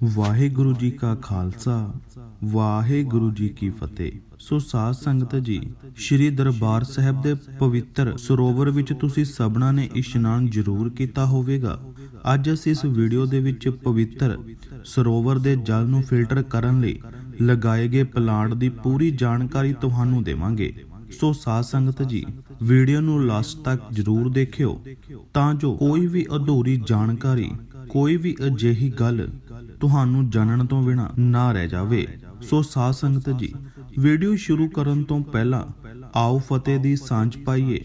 ਵਾਹਿਗੁਰੂ ਜੀ ਕਾ ਖਾਲਸਾ, ਵਾਹਿਗੁਰੂ ਜੀ ਕੀ ਫਤਿਹ। ਸੋ ਸਾਧ ਸੰਗਤ ਜੀ, ਸ੍ਰੀ ਦਰਬਾਰ ਸਾਹਿਬ ਦੇ ਪਵਿੱਤਰ ਸਰੋਵਰ ਵਿੱਚ ਤੁਸੀਂ ਸਭਨਾਂ ਨੇ ਇਸ਼ਨਾਨ ਜ਼ਰੂਰ ਕੀਤਾ ਹੋਵੇਗਾ। ਅੱਜ ਅਸੀਂ ਇਸ ਵੀਡੀਓ ਦੇ ਵਿੱਚ ਪਵਿੱਤਰ ਸਰੋਵਰ ਦੇ ਜਲ ਨੂੰ ਫਿਲਟਰ ਕਰਨ ਲਈ ਲਗਾਏ ਗਏ ਪਲਾਂਟ ਦੀ ਪੂਰੀ ਜਾਣਕਾਰੀ ਤੁਹਾਨੂੰ ਦੇਵਾਂਗੇ। ਸੋ ਸਾਧ ਸੰਗਤ ਜੀ, ਵੀਡੀਓ ਨੂੰ ਲਾਸਟ ਤੱਕ ਜਰੂਰ ਦੇਖਿਓ, ਤਾਂ ਜੋ ਕੋਈ ਵੀ ਅਧੂਰੀ ਜਾਣਕਾਰੀ, ਕੋਈ ਵੀ ਅਜਿਹੀ ਗੱਲ ਤੁਹਾਨੂੰ ਜਾਣਨ ਤੋਂ ਬਿਨਾ ਨਾ ਰਹਿ ਜਾਵੇ। ਸੋ ਸਾਧ ਸੰਗਤ ਜੀ, ਵੀਡੀਓ ਸ਼ੁਰੂ ਕਰਨ ਤੋਂ ਪਹਿਲਾਂ ਆਓ ਫਤਿਹ ਦੀ ਸਾਂਝ ਪਾਈਏ।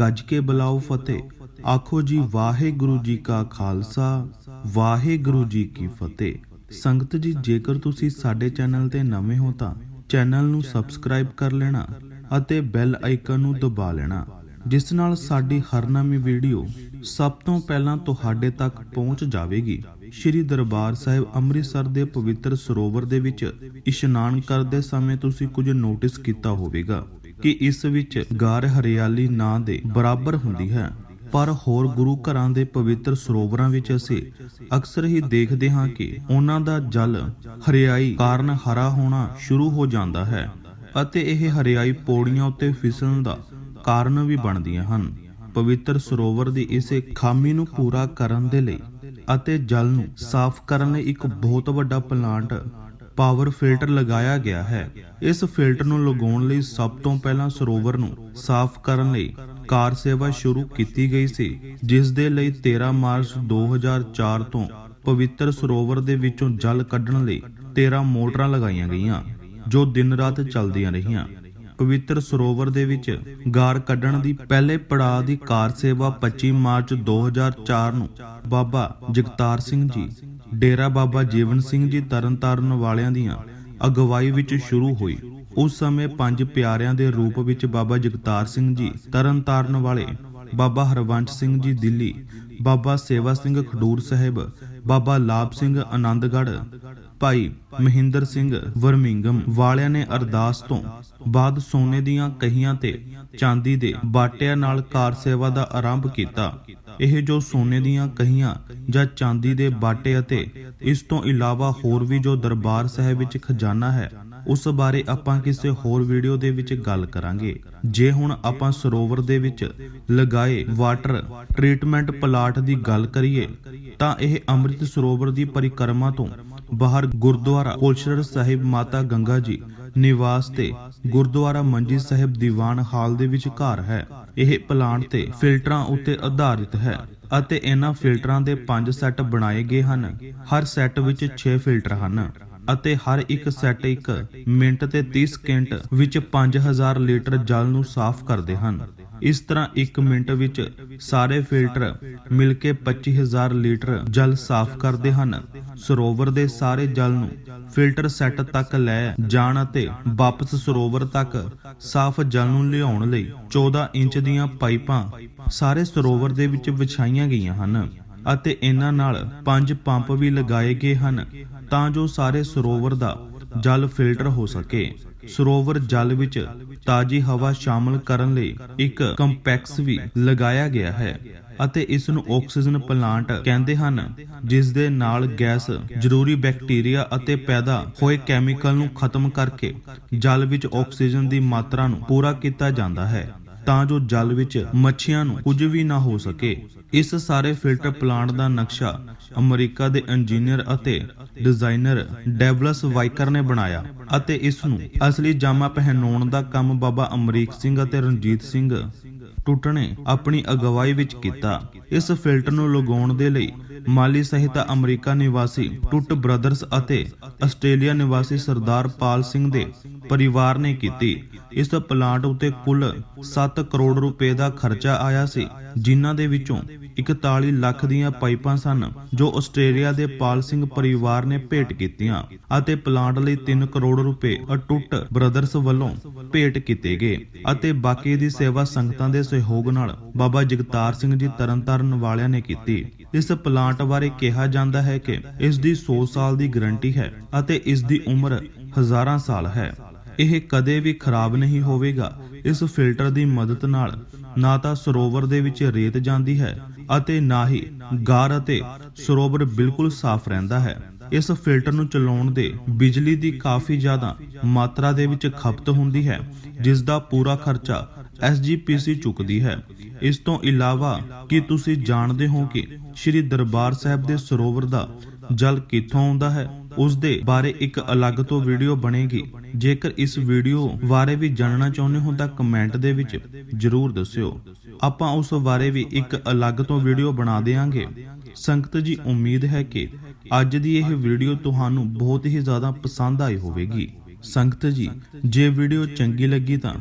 ਗੱਜ ਕੇ ਬੁਲਾਓ ਫਤਿਹ। ਆਖੋ ਜੀ, ਵਾਹਿਗੁਰੂ ਜੀ ਕਾ ਖਾਲਸਾ, ਵਾਹਿਗੁਰੂ ਜੀ ਕੀ ਫਤਿਹ। ਸੰਗਤ ਜੀ, ਜੇਕਰ ਤੁਸੀਂ ਸਾਡੇ ਚੈਨਲ ਤੇ ਨਵੇਂ ਹੋ ਤਾਂ ਚੈਨਲ ਨੂੰ ਸਬਸਕ੍ਰਾਈਬ ਕਰ ਲੈਣਾ ਅਤੇ ਬੈਲ ਆਈਕਨ ਨੂੰ ਦਬਾ ਲੈਣਾ। ਜਿਸ ਨਾਲ ਸਾਡੀ ਹਰ ਨਵੀਂ ਵੀਡੀਓ ਸਭ ਤੋਂ ਪਹਿਲਾਂ ਤੁਹਾਡੇ ਤੱਕ ਪਹੁੰਚ ਜਾਵੇਗੀ। ਸ਼੍ਰੀ ਦਰਬਾਰ ਸਾਹਿਬ ਅੰਮ੍ਰਿਤਸਰ ਦੇ ਪਵਿੱਤਰ ਸਰੋਵਰ ਦੇ ਵਿੱਚ ਇਸ਼ਨਾਨ ਕਰਦੇ ਸਮੇਂ ਤੁਸੀਂ ਕੁਝ ਨੋਟਿਸ ਕੀਤਾ ਹੋਵੇਗਾ ਕਿ ਇਸ ਵਿੱਚ ਗਾਰ ਹਰਿਆਲੀ ਨਾਂ ਦੇ ਬਰਾਬਰ ਹੁੰਦੀ ਹੈ। ਪਰ ਹੋਰ ਗੁਰੂ ਘਰਾਂ ਦੇ ਪਵਿੱਤਰ ਸਰੋਵਰਾਂ ਵਿੱਚ ਅਸੀਂ ਅਕਸਰ ਹੀ ਦੇਖਦੇ ਹਾਂ ਕਿ ਉਹਨਾਂ ਦਾ ਜਲ ਹਰਿਆਈ ਕਾਰਨ ਹਰਾ ਹੋਣਾ ਸ਼ੁਰੂ ਹੋ ਜਾਂਦਾ ਹੈ ਅਤੇ ਇਹ ਹਰਿਆਈ ਪੌੜੀਆਂ ਉੱਤੇ ਫਿਸਲਣ ਦਾ ਕਾਰਨ ਵੀ ਬਣਦੀਆਂ ਹਨ। ਪਵਿੱਤਰ ਸਰੋਵਰ ਦੀ ਇਸੇ ਖਾਮੀ ਨੂੰ ਪੂਰਾ ਕਰਨ ਦੇ ਲਈ ਅਤੇ ਜਲ ਨੂੰ ਸਾਫ਼ ਕਰਨ ਲਈ ਇੱਕ ਬਹੁਤ ਵੱਡਾ ਪਲਾਂਟ ਪਾਵਰ ਫਿਲਟਰ ਲਗਾਇਆ ਗਿਆ ਹੈ। ਇਸ ਫਿਲਟਰ ਨੂੰ ਲਗਾਉਣ ਲਈ ਸਭ ਤੋਂ ਪਹਿਲਾਂ ਸਰੋਵਰ ਨੂੰ ਸਾਫ਼ ਕਰਨ ਲਈ ਕਾਰ ਸੇਵਾ ਸ਼ੁਰੂ ਕੀਤੀ ਗਈ ਸੀ, ਜਿਸ ਦੇ ਲਈ 13 ਮਾਰਚ 2004 ਤੋਂ ਪਵਿੱਤਰ ਸਰੋਵਰ ਦੇ ਵਿੱਚੋਂ ਜਲ ਕੱਢਣ ਲਈ 13 ਮੋਟਰਾਂ ਲਗਾਈਆਂ ਗਈਆਂ, ਜੋ ਦਿਨ ਰਾਤ ਚੱਲਦੀਆਂ ਰਹੀਆਂ। ਪਵਿੱਤਰ ਸਰੋਵਰ ਦੇ ਵਿੱਚ ਗਾਰ ਕੱਢਣ ਦੀ ਪਹਿਲੇ ਪੜਾਅ ਦੀ ਕਾਰ ਸੇਵਾ 25 ਮਾਰਚ 2004 ਨੂੰ ਬਾਬਾ ਜਗਤਾਰ ਸਿੰਘ ਜੀ, ਡੇਰਾ ਬਾਬਾ ਜੀਵਨ ਸਿੰਘ ਜੀ ਤਰਨਤਾਰਨ ਵਾਲਿਆਂ ਦੀਆਂ ਅਗਵਾਈ ਵਿੱਚ ਸ਼ੁਰੂ ਹੋਈ। ਉਸ ਸਮੇਂ ਪੰਜ ਪਿਆਰਿਆਂ ਦੇ ਰੂਪ ਵਿੱਚ ਬਾਬਾ ਜਗਤਾਰ ਸਿੰਘ ਜੀ ਤਰਨਤਾਰਨ ਵਾਲੇ, ਬਾਬਾ ਹਰਵੰਸ਼ ਸਿੰਘ ਜੀ ਦਿੱਲੀ, ਬਾਬਾ ਸੇਵਾ ਸਿੰਘ ਖਡੂਰ ਸਾਹਿਬ ਬਾਬਾ ਲਾਭ ਸਿੰਘ ਆਨੰਦਗੜ੍ਹ, ਭਾਈ ਮਹਿੰਦਰ ਸਿੰਘ ਵਰਮਿੰਗਮ ਵਾਲਿਆਂ ਨੇ ਅਰਦਾਸ ਤੋਂ ਬਾਅਦ ਸੋਨੇ ਦੀਆਂ ਕਹੀਆਂ ਤੇ ਚਾਂਦੀ ਦੇ ਬਾਟਿਆਂ ਨਾਲ ਕਾਰ ਸੇਵਾ ਦਾ ਆਰੰਭ ਕੀਤਾ। ਇਹ ਜੋ ਸੋਨੇ ਦੀਆਂ ਕਹੀਆਂ ਜਾਂ ਚਾਂਦੀ ਦੇ ਬਾਟੇ ਅਤੇ ਇਸ ਤੋਂ ਇਲਾਵਾ ਹੋਰ ਵੀ ਜੋ ਦਰਬਾਰ ਸਾਹਿਬ ਵਿੱਚ ਖਜ਼ਾਨਾ ਹੈ ਉਸ ਬਾਰੇ ਆਪਾਂ ਕਿਸੇ ਹੋਰ ਵੀਡੀਓ ਦੇ ਵਿੱਚ ਗੱਲ ਕਰਾਂਗੇ। ਜੇ ਹੁਣ ਆਪਾਂ ਸਰੋਵਰ ਦੇ ਵਿੱਚ ਲਗਾਏ ਵਾਟਰ ਟ੍ਰੀਟਮੈਂਟ ਪਲਾਂਟ ਦੀ ਗੱਲ ਕਰੀਏ, ਤਾਂ ਇਹ ਅੰਮ੍ਰਿਤ ਸਰੋਵਰ ਦੀ ਪਰਿਕਰਮਾ ਤੋਂ ਬਾਹਰ ਗੁਰਦੁਆਰਾ ਕੋਲਸ਼ਰ ਸਾਹਿਬ ਮਾਤਾ ਗੰਗਾ ਜੀ ਨਿਵਾਸ ਤੇ ਗੁਰਦੁਆਰਾ ਮੰਜੀ ਸਾਹਿਬ ਦੀਵਾਨ ਹਾਲ ਦੇ ਵਿੱਚ ਘਰ ਹੈ। ਇਹ ਪਲਾਂਟ ਤੇ ਫਿਲਟਰਾਂ ਉੱਤੇ ਆਧਾਰਿਤ ਹੈ ਅਤੇ ਇਹਨਾਂ ਫਿਲਟਰਾਂ ਦੇ 5 ਸੈੱਟ ਬਣਾਏ ਗਏ ਹਨ। ਹਰ ਸੈੱਟ ਵਿੱਚ 6 ਫਿਲਟਰ ਹਨ। ਅਤੇ ਹਰ ਇੱਕ ਸੈੱਟ ਇੱਕ ਮਿੰਟ ਤੇ 30 ਸਕਿੰਟ ਵਿੱਚ 5000 ਲੀਟਰ ਜਲ ਨੂੰ ਸਾਫ਼ ਕਰਦੇ ਹਨ। ਇਸ ਤਰ੍ਹਾਂ 1 ਮਿੰਟ ਵਿੱਚ ਸਾਰੇ ਫਿਲਟਰ ਮਿਲ ਕੇ 25000 ਲੀਟਰ ਜਲ ਸਾਫ਼ ਕਰਦੇ ਹਨ। ਸਰੋਵਰ ਦੇ ਸਾਰੇ ਜਲ ਨੂੰ ਫਿਲਟਰ ਸੈੱਟ ਤੱਕ ਲੈ ਜਾਣ ਅਤੇ ਵਾਪਸ ਸਰੋਵਰ ਤੱਕ ਸਾਫ਼ ਜਲ ਨੂੰ ਲਿਆਉਣ ਲਈ 14 ਇੰਚ ਦੀਆਂ ਪਾਈਪਾਂ ਸਾਰੇ ਸਰੋਵਰ ਦੇ ਵਿੱਚ ਵਿਛਾਈਆਂ ਗਈਆਂ ਹਨ। ਅਤੇ ਇਹਨਾਂ ਨਾਲ ਪੰਜ ਪੰਪ ਵੀ ਲਗਾਏ ਗਏ ਹਨ ਤਾਂ ਜੋ ਸਾਰੇ ਸਰੋਵਰ ਦਾ ਜਲ ਫਿਲਟਰ ਹੋ ਸਕੇ। ਸਰੋਵਰ ਜਲ ਵਿੱਚ ਤਾਜ਼ੀ ਹਵਾ ਸ਼ਾਮਲ ਕਰਨ ਲਈ ਇੱਕ ਕੰਪੈਕਸ ਵੀ ਲਗਾਇਆ ਗਿਆ ਹੈ ਅਤੇ ਇਸ ਨੂੰ ਆਕਸੀਜਨ ਪਲਾਂਟ ਕਹਿੰਦੇ ਹਨ ਜਿਸ ਦੇ ਨਾਲ ਗੈਸ ਜ਼ਰੂਰੀ ਬੈਕਟੀਰੀਆ ਅਤੇ ਪੈਦਾ ਹੋਏ ਕੈਮੀਕਲ ਨੂੰ ਖਤਮ ਕਰਕੇ ਜਲ ਵਿੱਚ ਆਕਸੀਜਨ ਦੀ ਮਾਤਰਾ ਨੂੰ ਪੂਰਾ ਕੀਤਾ ਜਾਂਦਾ ਹੈ। ਤਾਂ ਜੋ ਜਲ ਵਿੱਚ ਮੱਛੀਆਂ ਨੂੰ ਕੁਝ ਵੀ ਨਾ ਹੋ ਸਕੇ। ਇਸ ਸਾਰੇ ਫਿਲਟਰ ਪਲਾਂਟ ਦਾ ਨਕਸ਼ਾ ਅਮਰੀਕਾ ਦੇ ਇੰਜੀਨੀਅਰ ਅਤੇ ਡਿਜ਼ਾਈਨਰ ਡੈਵਲਸ ਵਾਈਕਰ ਨੇ ਬਣਾਇਆ ਅਤੇ ਇਸ ਨੂੰ ਅਸਲੀ ਜਾਮਾ ਪਹਿਨਾਉਣ ਦਾ ਕੰਮ ਬਾਬਾ ਅਮਰੀਕ ਸਿੰਘ ਅਤੇ ਰਣਜੀਤ ਸਿੰਘ ਟੁੱਟਣੇ ਆਪਣੀ ਅਗਵਾਈ ਵਿੱਚ ਕੀਤਾ। ਇਸ ਫਿਲਟਰ ਨੂੰ ਲਗਾਉਣ ਦੇ ਲਈ ਮਾਲੀ ਸਹਿਤਾ ਅਮਰੀਕਾ ਨਿਵਾਸੀ ਟੁੱਟ ਬ੍ਰਦਰਸ ਅਤੇ ਆਸਟ੍ਰੇਲੀਆ ਨਿਵਾਸੀ ਸਰਦਾਰ ਪਾਲ ਸਿੰਘ ਦੇ ਪਰਿਵਾਰ ਨੇ ਕੀਤੀ। ਇਸ ਪਲਾਂਟ ਉਤੇ ਕੁੱਲ 7 ਕਰੋੜ ਰੁਪਏ ਦਾ ਖਰਚਾ ਆਇਆ ਸੀ, ਜਿਨ੍ਹਾਂ ਦੇ ਵਿੱਚੋਂ 41 ਲੱਖ ਦੀਆਂ ਪਾਈਪਾਂ ਸਨ, ਜੋ ਆਸਟ੍ਰੇਲੀਆ ਦੇ ਪਾਲ ਸਿੰਘ ਪਰਿਵਾਰ ਨੇ ਭੇਟ ਕੀਤੀਆਂ ਅਤੇ ਪਲਾਂਟ ਲਈ 3 ਕਰੋੜ ਰੁਪਏ ਅਟੁੱਟ ਬ੍ਰਦਰਸ ਵੱਲੋਂ ਭੇਟ ਕੀਤੇ ਗਏ ਅਤੇ ਬਾਕੀ ਦੀ ਸੇਵਾ ਸੰਗਤਾਂ ਦੇ ਸਹਿਯੋਗ ਨਾਲ ਬਾਬਾ ਜਗਤਾਰ ਸਿੰਘ ਜੀ ਤਰਨਤਾਰਨ ਵਾਲਿਆਂ ਨੇ ਕੀਤੀ। ਇਸ ਪਲਾਂਟ ਬਾਰੇ ਕਿਹਾ ਜਾਂਦਾ ਹੈ ਕਿ ਇਸ ਦੀ 100 ਸਾਲ ਦੀ ਗਾਰੰਟੀ ਹੈ ਅਤੇ ਇਸ ਦੀ ਉਮਰ ਹਜ਼ਾਰਾਂ ਸਾਲ ਹੈ। ਇਹ ਕਦੇ ਵੀ ਖਰਾਬ ਨਹੀਂ ਹੋਵੇਗਾ। ਇਸ ਫਿਲਟਰ ਦੀ ਮਦਦ ਨਾਲ ਨਾ ਤਾਂ ਸਰੋਵਰ ਦੇ ਵਿੱਚ ਰੇਤ ਜਾਂਦੀ ਹੈ ਅਤੇ ਨਾ ਹੀ ਗਾਰ ਅਤੇ ਸਰੋਵਰ ਬਿਲਕੁਲ ਸਾਫ਼ ਰਹਿੰਦਾ ਹੈ। ਇਸ ਫਿਲਟਰ ਨੂੰ ਚਲਾਉਣ ਦੇ ਬਿਜਲੀ ਦੀ ਕਾਫੀ ਜ਼ਿਆਦਾ ਮਾਤਰਾ ਦੇ ਵਿੱਚ ਖਪਤ ਹੁੰਦੀ ਹੈ ਜਿਸ ਦਾ ਪੂਰਾ ਖਰਚਾ SGPC ਚੁੱਕਦੀ ਹੈ। ਇਸ ਤੋਂ ਇਲਾਵਾ, ਕੀ ਤੁਸੀਂ ਜਾਣਦੇ ਹੋ ਕਿ ਸ੍ਰੀ ਦਰਬਾਰ ਸਾਹਿਬ ਦੇ ਸਰੋਵਰ ਦਾ ਜਲ ਕਿੱਥੋਂ ਆਉਂਦਾ ਹੈ? ਉਸ ਦੇ ਬਾਰੇ ਇੱਕ ਅਲੱਗ ਤੋਂ ਵੀਡੀਓ ਬਣੇਗੀ। ਜੇਕਰ ਇਸ ਵੀਡੀਓ ਬਾਰੇ ਵੀ ਜਾਣਨਾ ਚਾਹੁੰਦੇ ਹੋ ਤਾਂ ਕਮੈਂਟ ਦੇ ਵਿੱਚ ਜਰੂਰ ਦੱਸਿਓ। ਆਪਾਂ ਉਸ ਬਾਰੇ ਵੀ ਇੱਕ ਅਲੱਗ ਤੋਂ ਵੀਡੀਓ ਬਣਾ ਦੇਵਾਂਗੇ ਸੰਗਤ ਜੀ, ਉਮੀਦ ਹੈ ਕਿ ਅੱਜ ਦੀ ਇਹ ਵੀਡੀਓ ਤੁਹਾਨੂੰ ਬਹੁਤ ਹੀ ਜ਼ਿਆਦਾ ਪਸੰਦ ਆਈ ਹੋਵੇਗੀ। ਸੰਗਤ ਜੀ, ਜੇ ਵੀਡੀਓ ਚੰਗੀ ਲੱਗੀ ਤਾਂ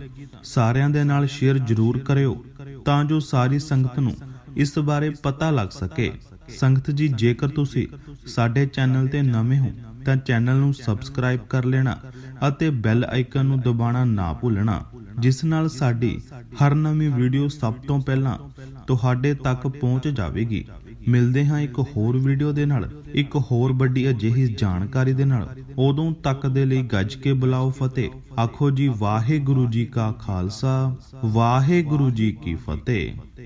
ਸਾਰਿਆਂ ਦੇ ਨਾਲ ਸ਼ੇਅਰ ਜਰੂਰ ਕਰਿਓ ਤਾਂ ਜੋ ਸਾਰੀ ਸੰਗਤ ਨੂੰ ਇਸ ਬਾਰੇ ਪਤਾ ਲੱਗ ਸਕੇ। ਸੰਗਤ ਜੀ, ਜੇਕਰ ਤੁਸੀਂ ਸਾਡੇ ਚੈਨਲ ਤੇ ਨਵੇਂ ਹੋ ਤਾਂ ਚੈਨਲ ਨੂੰ ਸਬਸਕ੍ਰਾਈਬ ਕਰ ਲੈਣਾ ਅਤੇ ਬੈਲ ਆਈਕਨ ਨੂੰ ਦਬਾਉਣਾ ਨਾ ਭੁੱਲਣਾ, ਜਿਸ ਨਾਲ ਸਾਡੀ ਹਰ ਨਵੀਂ ਵੀਡੀਓ ਸਭ ਤੋਂ ਪਹਿਲਾਂ ਤੁਹਾਡੇ ਤੱਕ ਪਹੁੰਚ ਜਾਵੇਗੀ। ਮਿਲਦੇ ਹਾਂ ਇੱਕ ਹੋਰ ਵੀਡੀਓ ਦੇ ਨਾਲ, ਇੱਕ ਹੋਰ ਵੱਡੀ ਅਜਿਹੀ ਜਾਣਕਾਰੀ ਦੇ ਨਾਲ। ਉਦੋਂ ਤੱਕ ਦੇ ਲਈ ਗੱਜ ਕੇ ਬੁਲਾਓ ਫਤਿਹ। ਆਖੋ ਜੀ, ਵਾਹਿਗੁਰੂ ਜੀ ਕਾ ਖਾਲਸਾ, ਵਾਹਿਗੁਰੂ ਜੀ ਕੀ ਫਤਿਹ।